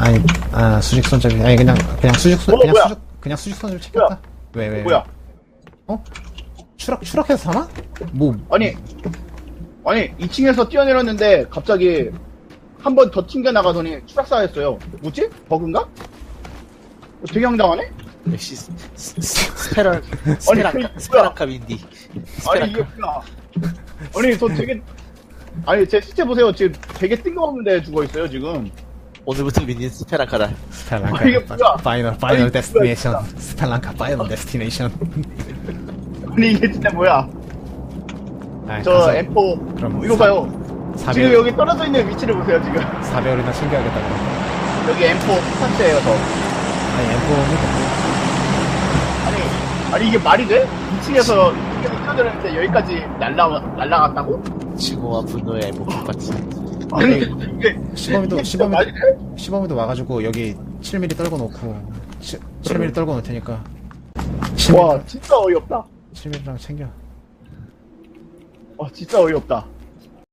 아니, 아, 수직 손잡이. 아니, 그냥, 그냥 수직 손, 어, 그냥 뭐야? 수직, 그냥 수직 손잡이 챙겼다. 왜, 왜, 왜? 뭐야? 어? 추락, 추락해서 사나? 뭐, 아니, 아니 2층에서 뛰어내렸는데 갑자기 한 번 더 튕겨 나가더니 추락사였어요. 뭐지? 버그인가? 되게 황당하네? 역시 스- 스- 스- 스페랑 뭐야? 스페랑카 윈디 아니 이게 뭐야? 아니 저 되게 아니 제 시체 보세요. 지금 되게 뜬금없는데 죽어 있어요 지금. 오늘부터 윈디 스페랑카다 스펠랑카. 아, 이게 뭐야? 파이널, 파이널 데스티네이션. 스펠랑카 파이널 데스티네이션. 아니 이게 진짜 뭐야? 아, 저 가서 M4 그럼 이거 사- 봐요. 사별, 지금 여기 떨어져 있는 위치를 보세요 지금. 사별이나 챙겨야겠다, 그럼. 여기 M4 스타트예요 저. 아니, M4는 아니 아니 이게 말이 돼? 2층에서 2층에서 뛰어내렸는데 여기까지 날라 날라갔다고? 증오와 분노의 파티 아니 이게 시범이도, 말이 시범이도, 돼? 시범이도 와가지고 여기 7mm 떨궈 놓고, 7mm 떨궈 놓을 테니까. 와 진짜 어이없다. 7mm랑 챙겨. 와 진짜 어이없다.